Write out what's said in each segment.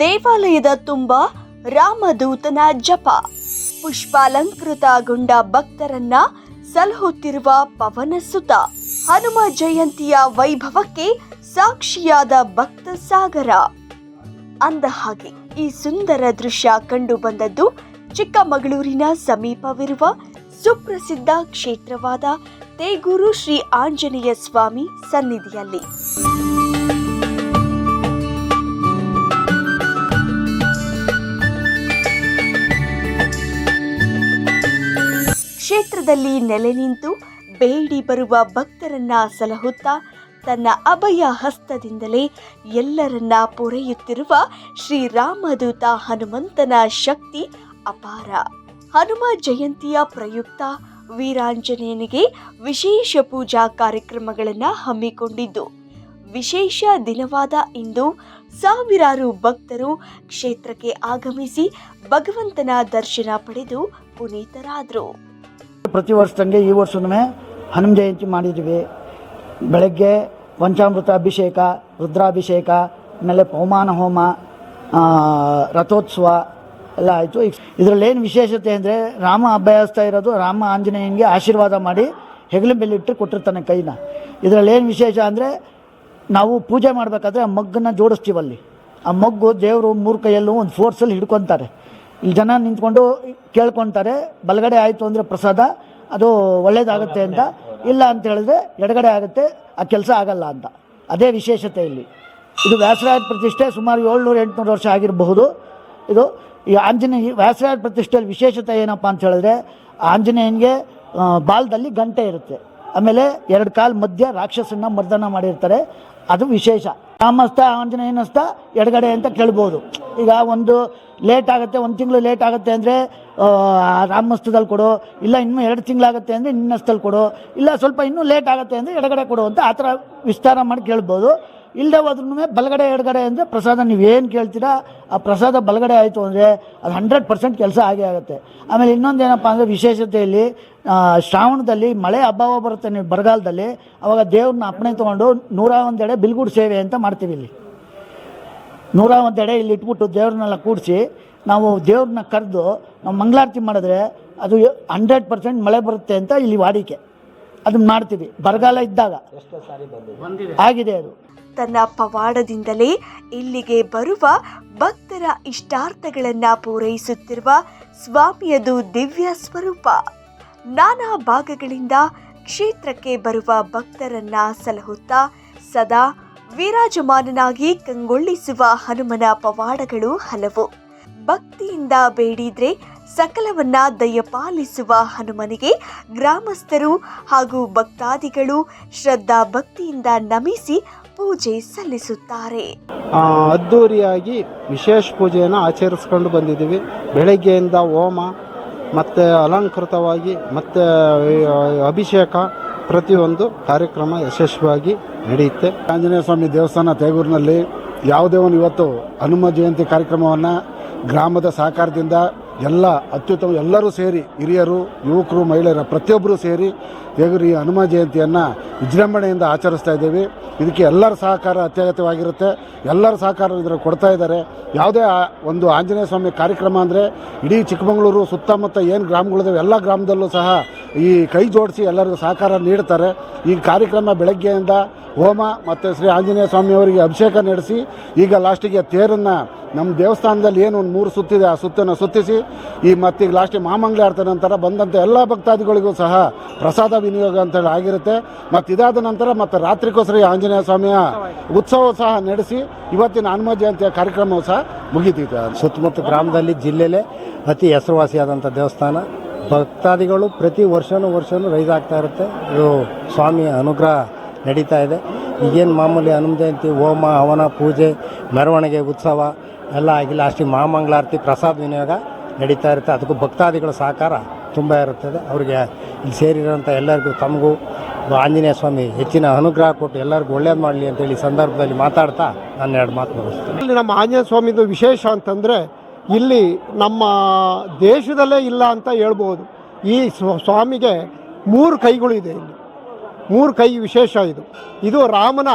ದೇವಾಲಯದ ತುಂಬ ರಾಮದೂತನ ಜಪ. ಪುಷ್ಪಾಲಂಕೃತಗೊಂಡ ಭಕ್ತರನ್ನ ಸಲಹುತ್ತಿರುವ ಪವನ ಸುತ. ಹನುಮ ಜಯಂತಿಯ ವೈಭವಕ್ಕೆ ಸಾಕ್ಷಿಯಾದ ಭಕ್ತ ಸಾಗರ. ಅಂದ ಹಾಗೆ ಈ ಸುಂದರ ದೃಶ್ಯ ಕಂಡು ಬಂದದ್ದು ಚಿಕ್ಕಮಗಳೂರಿನ ಸಮೀಪವಿರುವ ಸುಪ್ರಸಿದ್ಧ ಕ್ಷೇತ್ರವಾದ ತೇಗೂರು ಶ್ರೀ ಆಂಜನೇಯ ಸ್ವಾಮಿ ಸನ್ನಿಧಿಯಲ್ಲಿ. ಕ್ಷೇತ್ರದಲ್ಲಿ ನೆಲೆ ನಿಂತು ಬೇಡಿ ಬರುವ ಭಕ್ತರನ್ನ ಸಲಹುತ್ತಾ ತನ್ನ ಅಭಯ ಹಸ್ತದಿಂದಲೇ ಎಲ್ಲರನ್ನ ಪೊರೆಯುತ್ತಿರುವ ಶ್ರೀರಾಮದೂತ ಹನುಮಂತನ ಶಕ್ತಿ ಅಪಾರ. ಹನುಮ ಜಯಂತಿಯ ಪ್ರಯುಕ್ತ ವೀರಾಂಜನೇಯನಿಗೆ ವಿಶೇಷ ಪೂಜಾ ಕಾರ್ಯಕ್ರಮಗಳನ್ನು ಹಮ್ಮಿಕೊಂಡಿದ್ದು, ವಿಶೇಷ ದಿನವಾದ ಇಂದು ಸಾವಿರಾರು ಭಕ್ತರು ಕ್ಷೇತ್ರಕ್ಕೆ ಆಗಮಿಸಿ ಭಗವಂತನ ದರ್ಶನ ಪಡೆದು ಪುನೀತರಾದರು. ಪ್ರತಿ ವರ್ಷದಂಗೆ ಈ ವರ್ಷನೂ ಹನುಮ ಜಯಂತಿ ಮಾಡಿದ್ವಿ. ಬೆಳಗ್ಗೆ ಪಂಚಾಮೃತ ಅಭಿಷೇಕ, ರುದ್ರಾಭಿಷೇಕ, ಆಮೇಲೆ ಪವಮಾನ ಹೋಮ ರಥೋತ್ಸವ ಎಲ್ಲ ಆಯಿತು. ಇದರಲ್ಲಿ ಏನು ವಿಶೇಷತೆ ಅಂದರೆ ರಾಮ ಅಭ್ಯಾಸ್ತಾ ಇರೋದು ರಾಮ ಆಂಜನೇಯನಿಗೆ ಆಶೀರ್ವಾದ ಮಾಡಿ ಹೆಗಲ ಮೇಲಿಟ್ಟು ಕೊಟ್ಟಿರ್ತಾನೆ ಕೈನ. ಇದರಲ್ಲಿ ಏನು ವಿಶೇಷ ಅಂದರೆ ನಾವು ಪೂಜೆ ಮಾಡಬೇಕಾದ್ರೆ ಆ ಮಗ್ಗನ್ನ ಜೋಡಿಸ್ತೀವಲ್ಲಿ. ಆ ಮಗ್ಗು ದೇವರು ಮೂರು ಕೈಯಲ್ಲೂ ಒಂದು ಫೋರ್ಸಲ್ಲಿ ಹಿಡ್ಕೊತಾರೆ. ಇಲ್ಲಿ ಜನ ನಿಂತ್ಕೊಂಡು ಕೇಳ್ಕೊತಾರೆ, ಬಲಗಡೆ ಆಯಿತು ಅಂದರೆ ಪ್ರಸಾದ, ಅದು ಒಳ್ಳೇದಾಗುತ್ತೆ ಅಂತ. ಇಲ್ಲ ಅಂತ ಹೇಳಿದ್ರೆ ಎಡಗಡೆ ಆಗುತ್ತೆ, ಆ ಕೆಲಸ ಆಗಲ್ಲ ಅಂತ. ಅದೇ ವಿಶೇಷತೆ ಇಲ್ಲಿ. ಇದು ವ್ಯಾಸರಾಯ ಪ್ರತಿಷ್ಠೆ ಸುಮಾರು ಏಳ್ನೂರು ಎಂಟುನೂರು ವರ್ಷ ಆಗಿರಬಹುದು. ಇದು ಈ ಆಂಜನೇಯ ವ್ಯಾಸರಾಯ ಪ್ರತಿಷ್ಠೆಯಲ್ಲಿ ವಿಶೇಷತೆ ಏನಪ್ಪ ಅಂತ ಹೇಳಿದ್ರೆ, ಆಂಜನೇಯನಿಗೆ ಬಾಲದಲ್ಲಿ ಗಂಟೆ ಇರುತ್ತೆ. ಆಮೇಲೆ ಎರಡು ಕಾಲು ಮಧ್ಯ ರಾಕ್ಷಸನ್ನ ಮರ್ದನ ಮಾಡಿರ್ತಾರೆ. ಅದು ವಿಶೇಷ. ರಾಮಸ್ತ ಆಂಜನೇಯನಸ್ತ ಎಡಗಡೆ ಅಂತ ಕೇಳ್ಬೋದು. ಈಗ ಒಂದು ಲೇಟ್ ಆಗುತ್ತೆ, ಒಂದು ತಿಂಗಳು ಲೇಟ್ ಆಗುತ್ತೆ ಅಂದರೆ ರಾಮಸ್ತದಲ್ಲಿ ಕೊಡು, ಇಲ್ಲ ಇನ್ನೂ ಎರಡು ತಿಂಗಳಾಗುತ್ತೆ ಅಂದರೆ ನಿನ್ನಸ್ತಲ್ಲಿ ಕೊಡು, ಇಲ್ಲ ಸ್ವಲ್ಪ ಇನ್ನೂ ಲೇಟ್ ಆಗುತ್ತೆ ಅಂದರೆ ಎಡಗಡೆ ಕೊಡು ಅಂತ ಆ ಥರ ವಿಸ್ತಾರ ಮಾಡಿ ಕೇಳ್ಬೋದು. ಇಲ್ಲದೆ ಹೋದ್ರೂ ಬಲಗಡೆ ಎಡಗಡೆ ಅಂದರೆ ಪ್ರಸಾದ ನೀವು ಏನು ಕೇಳ್ತೀರಾ? ಆ ಪ್ರಸಾದ ಬಲಗಡೆ ಆಯಿತು ಅಂದರೆ ಅದು ಹಂಡ್ರೆಡ್ ಪರ್ಸೆಂಟ್ ಕೆಲಸ ಆಗೇ ಆಗುತ್ತೆ. ಆಮೇಲೆ ಇನ್ನೊಂದು ಏನಪ್ಪ ಅಂದರೆ ವಿಶೇಷತೆಯಲ್ಲಿ ಶ್ರಾವಣದಲ್ಲಿ ಮಳೆ ಅಭಾವ ಬರುತ್ತೆ ನೀವು ಬರಗಾಲದಲ್ಲಿ, ಅವಾಗ ದೇವ್ರನ್ನ ಅಪ್ಪಣೆ ತೊಗೊಂಡು ನೂರ ಒಂದೆಡೆ ಬಿಲ್ಗೂಡು ಸೇವೆ ಅಂತ ಮಾಡ್ತೀವಿ ಇಲ್ಲಿ. ನೂರ ಒಂದೆಡೆ ಇಲ್ಲಿ ಇಟ್ಬಿಟ್ಟು ದೇವ್ರನ್ನೆಲ್ಲ ಕೂಡಿಸಿ, ನಾವು ದೇವ್ರನ್ನ ಕರೆದು, ನಾವು ಮಂಗಳಾರತಿ ಮಾಡಿದ್ರೆ ಅದು ಹಂಡ್ರೆಡ್ ಪರ್ಸೆಂಟ್ ಮಳೆ ಬರುತ್ತೆ ಅಂತ ಇಲ್ಲಿ ವಾಡಿಕೆ. ಅದನ್ನ ಮಾಡ್ತೀವಿ. ಬರಗಾಲ ಇದ್ದಾಗ. ಆಗಿದೆ ಅದು. ತನ್ನ ಪವಾಡದಿಂದಲೇ ಇಲ್ಲಿಗೆ ಬರುವ ಭಕ್ತರ ಇಷ್ಟಾರ್ಥಗಳನ್ನ ಪೂರೈಸುತ್ತಿರುವ ಸ್ವಾಮಿಯದು ದಿವ್ಯ ಸ್ವರೂಪ. ನಾನಾ ಭಾಗಗಳಿಂದ ಕ್ಷೇತ್ರಕ್ಕೆ ಬರುವ ಭಕ್ತರನ್ನ ಸಲಹುತ್ತಾ ಸದಾ ವಿರಾಜಮಾನನಾಗಿ ಕಂಗೊಳಿಸುವ ಹನುಮನ ಪವಾಡಗಳು ಹಲವು. ಭಕ್ತಿಯಿಂದ ಬೇಡಿದ್ರೆ ಸಕಲವನ್ನ ದಯಪಾಲಿಸುವ ಹನುಮನಿಗೆ ಗ್ರಾಮಸ್ಥರು ಹಾಗೂ ಭಕ್ತಾದಿಗಳು ಶ್ರದ್ಧಾ ಭಕ್ತಿಯಿಂದ ನಮಿಸಿ ಪೂಜೆ ಸಲ್ಲಿಸುತ್ತಾರೆ. ಅದ್ದೂರಿಯಾಗಿ ಅದ್ಧೂರಿಯಾಗಿ ವಿಶೇಷ ಪೂಜೆಯನ್ನು ಆಚರಿಸ್ಕೊಂಡು ಬಂದಿದ್ದೀವಿ. ಬೆಳಗ್ಗೆಯಿಂದ ಹೋಮ ಮತ್ತು ಅಲಂಕೃತವಾಗಿ ಮತ್ತು ಅಭಿಷೇಕ ಪ್ರತಿಯೊಂದು ಕಾರ್ಯಕ್ರಮ ಯಶಸ್ವಿಯಾಗಿ ನಡೆಯುತ್ತೆ. ಆಂಜನೇಯ ಸ್ವಾಮಿ ದೇವಸ್ಥಾನ ತೇಗೂರಿನಲ್ಲಿ ಯಾವುದೇ ಒಂದು ಇವತ್ತು ಹನುಮ ಜಯಂತಿ ಕಾರ್ಯಕ್ರಮವನ್ನು ಗ್ರಾಮದ ಸಹಕಾರದಿಂದ ಎಲ್ಲ ಅತ್ಯುತ್ತಮ ಎಲ್ಲರೂ ಸೇರಿ ಹಿರಿಯರು, ಯುವಕರು, ಮಹಿಳೆಯರ ಪ್ರತಿಯೊಬ್ಬರು ಸೇರಿ ಹೇಗರು ಈ ಹನುಮ ಜಯಂತಿಯನ್ನು ವಿಜೃಂಭಣೆಯಿಂದ ಆಚರಿಸ್ತಾ ಇದ್ದೀವಿ. ಇದಕ್ಕೆ ಎಲ್ಲರ ಸಹಕಾರ ಅತ್ಯಗತ್ಯವಾಗಿರುತ್ತೆ. ಎಲ್ಲರ ಸಹಕಾರ ಇದರ ಕೊಡ್ತಾ ಇದ್ದಾರೆ. ಯಾವುದೇ ಒಂದು ಆಂಜನೇಯ ಸ್ವಾಮಿ ಕಾರ್ಯಕ್ರಮ ಅಂದರೆ ಇಡೀ ಚಿಕ್ಕಮಗಳೂರು ಸುತ್ತಮುತ್ತ ಏನು ಗ್ರಾಮಗಳಿದಾವೆ, ಎಲ್ಲ ಗ್ರಾಮದಲ್ಲೂ ಸಹ ಈ ಕೈ ಜೋಡಿಸಿ ಎಲ್ಲರಿಗೂ ಸಹಕಾರ ನೀಡ್ತಾರೆ ಈ ಕಾರ್ಯಕ್ರಮ ಬೆಳಗ್ಗೆಯಿಂದ ಹೋಮ ಮತ್ತು ಶ್ರೀ ಆಂಜನೇಯ ಸ್ವಾಮಿಯವರಿಗೆ ಅಭಿಷೇಕ ನಡೆಸಿ, ಈಗ ಲಾಸ್ಟಿಗೆ ತೇರನ್ನು ನಮ್ಮ ದೇವಸ್ಥಾನದಲ್ಲಿ ಏನು ಒಂದು ಮೂರು ಸುತ್ತಿದೆ, ಆ ಸುತ್ತನ್ನು ಸುತ್ತಿಸಿ, ಈ ಮತ್ತೀಗ ಲಾಸ್ಟಿಗೆ ಆಡ್ತ ನಂತರ ಬಂದಂಥ ಎಲ್ಲ ಭಕ್ತಾದಿಗಳಿಗೂ ಸಹ ಪ್ರಸಾದ ವಿನಿಯೋಗ ಅಂತೇಳಿ ಆಗಿರುತ್ತೆ. ಮತ್ತು ಇದಾದ ನಂತರ ಮತ್ತು ಶ್ರೀ ಆಂಜನೇಯ ಸ್ವಾಮಿಯ ಉತ್ಸವ ಸಹ ನಡೆಸಿ, ಇವತ್ತಿನ ಹನುಮ ಜಯಂತಿಯ ಕಾರ್ಯಕ್ರಮವು ಸಹ ಮುಗಿದಿದೆ ಸುತ್ತಮುತ್ತ ಗ್ರಾಮದಲ್ಲಿ ಜಿಲ್ಲೆಯಲ್ಲೇ ಅತಿ ಹೆಸರುವಾಸಿಯಾದಂಥ ದೇವಸ್ಥಾನ. ಭಕ್ತಾದಿಗಳು ಪ್ರತಿ ವರ್ಷವೂ ವರ್ಷನೂ ರೈಸ್ ಆಗ್ತಾ ಇರುತ್ತೆ. ಇದು ಸ್ವಾಮಿಯ ಅನುಗ್ರಹ ನಡೀತಾ ಇದೆ. ಈಗೇನು ಮಾಮೂಲಿ ಹನುಮ ಜಯಂತಿ, ಹೋಮ, ಹವನ, ಪೂಜೆ, ಮೆರವಣಿಗೆ, ಉತ್ಸವ ಎಲ್ಲ ಆಗಿ ಲಾಸ್ಟಿಗೆ ಮಹಾಮಂಗಳಾರತಿ, ಪ್ರಸಾದ ವಿನಿಯೋಗ ನಡೀತಾ ಇರುತ್ತೆ. ಅದಕ್ಕೂ ಭಕ್ತಾದಿಗಳ ಸಹಕಾರ ತುಂಬ ಇರುತ್ತದೆ. ಅವರಿಗೆ ಇಲ್ಲಿ ಸೇರಿರೋಂಥ ಎಲ್ಲರಿಗೂ ತಮಗೂ ಆಂಜನೇಯ ಸ್ವಾಮಿ ಹೆಚ್ಚಿನ ಅನುಗ್ರಹ ಕೊಟ್ಟು ಎಲ್ಲರಿಗೂ ಒಳ್ಳೇದು ಮಾಡಲಿ ಅಂತೇಳಿ ಸಂದರ್ಭದಲ್ಲಿ ಮಾತಾಡ್ತಾ ನಾನು ಎರಡು ಮಾತು ಇಲ್ಲಿ ನಮ್ಮ ಆಂಜನೇಯ ಸ್ವಾಮಿದು ವಿಶೇಷ ಅಂತಂದರೆ ಇಲ್ಲಿ ನಮ್ಮ ದೇಶದಲ್ಲೇ ಇಲ್ಲ ಅಂತ ಹೇಳ್ಬೋದು. ಈ ಸ್ವ- ಸ್ವಾಮಿಗೆ ಮೂರು ಕೈಗಳು ಇದೆ ಇಲ್ಲಿ. ಮೂರು ಕೈ ವಿಶೇಷ ಇದು. ಇದು ರಾಮನ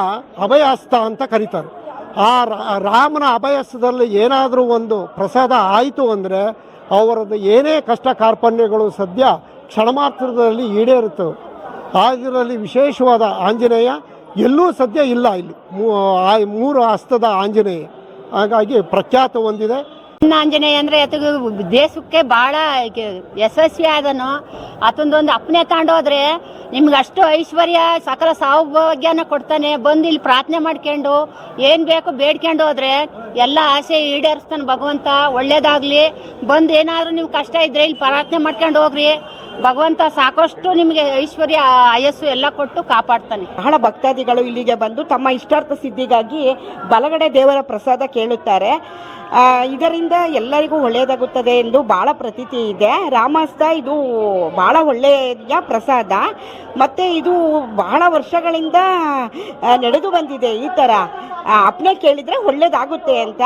ಅಭಯಹಸ್ತ ಅಂತ ಕರೀತಾರೆ. ಆ ರಾಮನ ಅಭಯಸ್ಥದಲ್ಲಿ ಏನಾದರೂ ಒಂದು ಪ್ರಸಾದ ಆಯಿತು ಅಂದರೆ ಅವರದ್ದು ಏನೇ ಕಷ್ಟ ಕಾರ್ಪಣ್ಯಗಳು ಸದ್ಯ ಕ್ಷಣಮಾತ್ರದಲ್ಲಿ ಈಡೇರುತ್ತವೆ ಅದರಲ್ಲಿ ವಿಶೇಷವಾದ ಆಂಜನೇಯ ಎಲ್ಲೂ ಸದ್ಯ ಇಲ್ಲ ಇಲ್ಲಿ. ಮೂರು ಹಸ್ತದ ಆಂಜನೇಯ. ಹಾಗಾಗಿ ಪ್ರಖ್ಯಾತ ಹೊಂದಿದೆ ಆಂಜನೇಯ ಅಂದ್ರೆ ದೇಶಕ್ಕೆ ಬಹಳ ಯಶಸ್ವಿ ಆದನು. ಆತಂದೊಂದು ಅಪ್ಪನೆ ತಗೊಂಡೋದ್ರೆ ನಿಮ್ಗೆ ಅಷ್ಟು ಐಶ್ವರ್ಯ, ಸಕಲ ಸೌಭಾಗ್ಯನ ಕೊಡ್ತಾನೆ. ಬಂದು ಇಲ್ಲಿ ಪ್ರಾರ್ಥನೆ ಮಾಡ್ಕೊಂಡು ಏನ್ ಬೇಕು ಬೇಡ್ಕೊಂಡು ಹೋದ್ರೆ ಎಲ್ಲ ಆಸೆ ಈಡೇರಿಸ್ತಾನೆ ಭಗವಂತ. ಒಳ್ಳೇದಾಗ್ಲಿ. ಬಂದು ಏನಾದ್ರು ನೀವು ಕಷ್ಟ ಇದ್ರೆ ಇಲ್ಲಿ ಪ್ರಾರ್ಥನೆ ಮಾಡ್ಕೊಂಡು ಹೋಗ್ರಿ. ಭಗವಂತ ಸಾಕಷ್ಟು ನಿಮಗೆ ಐಶ್ವರ್ಯ, ಆಯಸ್ಸು ಎಲ್ಲ ಕೊಟ್ಟು ಕಾಪಾಡ್ತಾನೆ. ಬಹಳ ಭಕ್ತಾದಿಗಳು ಇಲ್ಲಿಗೆ ಬಂದು ತಮ್ಮ ಇಷ್ಟಾರ್ಥ ಸಿದ್ಧಿಗಾಗಿ ಬಲಗಡೆ ದೇವರ ಪ್ರಸಾದ ಕೇಳುತ್ತಾರೆ. ಇದರಿಂದ ಎಲ್ಲರಿಗೂ ಒಳ್ಳೆಯದಾಗುತ್ತದೆ ಎಂದು ಬಹಳ ಪ್ರತೀತಿ ಇದೆ. ರಾಮಾಸ್ತ ಇದು ಬಹಳ ಒಳ್ಳೆಯ ಪ್ರಸಾದ. ಮತ್ತು ಇದು ಬಹಳ ವರ್ಷಗಳಿಂದ ನಡೆದು ಬಂದಿದೆ ಈ ಥರ ಕೇಳಿದ್ರೆ ಕೇಳಿದರೆ ಒಳ್ಳೇದಾಗುತ್ತೆ ಅಂತ.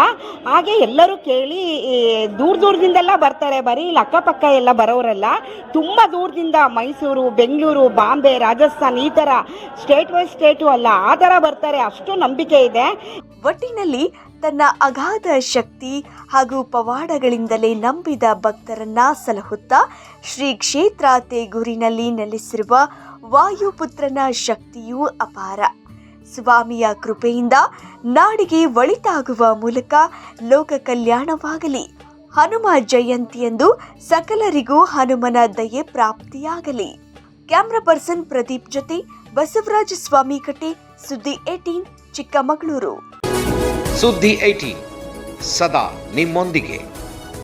ಹಾಗೆ ಎಲ್ಲರೂ ಕೇಳಿ ದೂರ ದೂರದಿಂದೆಲ್ಲ ಬರ್ತಾರೆ. ಬರೀ ಇಲ್ಲಿ ಅಕ್ಕಪಕ್ಕ ಎಲ್ಲ ಬರೋರೆಲ್ಲ. ತುಂಬ ದೂರದಿಂದ ಮೈಸೂರು, ಬೆಂಗಳೂರು, ಬಾಂಬೆ, ರಾಜಸ್ಥಾನ್ ಈ ಥರ ಸ್ಟೇಟ್ ವೈಸ್ ಸ್ಟೇಟು ಅಲ್ಲ, ಆ ಥರ ಬರ್ತಾರೆ. ಅಷ್ಟು ನಂಬಿಕೆ ಇದೆ. ಒಟ್ಟಿನಲ್ಲಿ ತನ್ನ ಅಗಾಧ ಶಕ್ತಿ ಹಾಗೂ ಪವಾಡಗಳಿಂದಲೇ ನಂಬಿದ ಭಕ್ತರನ್ನ ಸಲಹುತ್ತಾ ಶ್ರೀ ಕ್ಷೇತ್ರ ತೇಗೂರಿನಲ್ಲಿ ನೆಲೆಸಿರುವ ವಾಯುಪುತ್ರನ ಶಕ್ತಿಯೂ ಅಪಾರ. ಸ್ವಾಮಿಯ ಕೃಪೆಯಿಂದ ನಾಡಿಗೆ ಒಳಿತಾಗುವ ಮೂಲಕ ಲೋಕ ಕಲ್ಯಾಣವಾಗಲಿ. ಹನುಮ ಜಯಂತಿಯಂದು ಸಕಲರಿಗೂ ಹನುಮನ ದಯೆ ಪ್ರಾಪ್ತಿಯಾಗಲಿ. ಕ್ಯಾಮ್ರಾ ಪರ್ಸನ್ ಪ್ರದೀಪ್ ಜೊತೆ ಬಸವರಾಜ ಸ್ವಾಮಿ ಕಟ್ಟೆ, ಸುದ್ದಿ ಏಟೀನ್ ಚಿಕ್ಕಮಗಳೂರು. ಸುದ್ದಿ ಏಟೀನ್ ಸದಾ ನಿಮ್ಮೊಂದಿಗೆ.